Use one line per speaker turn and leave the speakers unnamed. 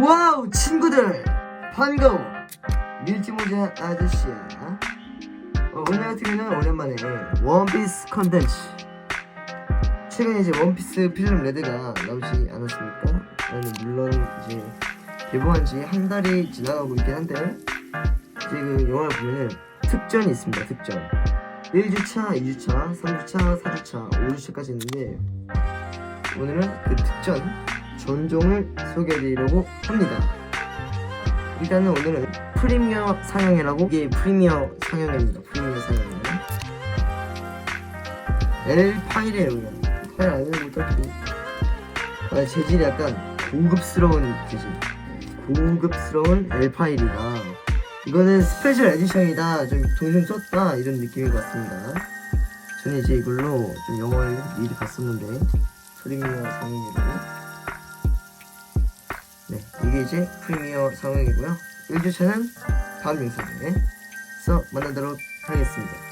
와우 친구들. 반가워. 밀지모자 아저씨야. 어, 오늘 같은 경우는 오랜만에 원피스 컨텐츠. 최근에 이제 원피스 필름 레드가 나오지 않았습니까? 물론 이제 개봉한 지 한 달이 지나가고 있긴 한데 이제 그 영화를 보면은 특전이 있습니다 특전. 1주차, 2주차, 3주차, 4주차, 5주차까지 있는데 오늘은 그 특전 전종을 소개해드리려고 합니다. 일단은 오늘은 프리미어 상영회라고 이게 프리미어 상영회입니다. 프리미어 상영회. L 파일이에요 그냥. 파일 안에는 못하고 아, 재질이 약간 고급스러운 재질. 고급스러운 L 파일이다. 이거는 스페셜 에디션이다. 좀 돈 좀 썼다 이런 느낌인 것 같습니다. 저는 이제 이걸로 좀 영화를 미리 봤었는데 프리미어 상영회로. 네, 이게 이제 프리미어 상황이고요. 1주차는 다음 영상에서 만나도록 하겠습니다.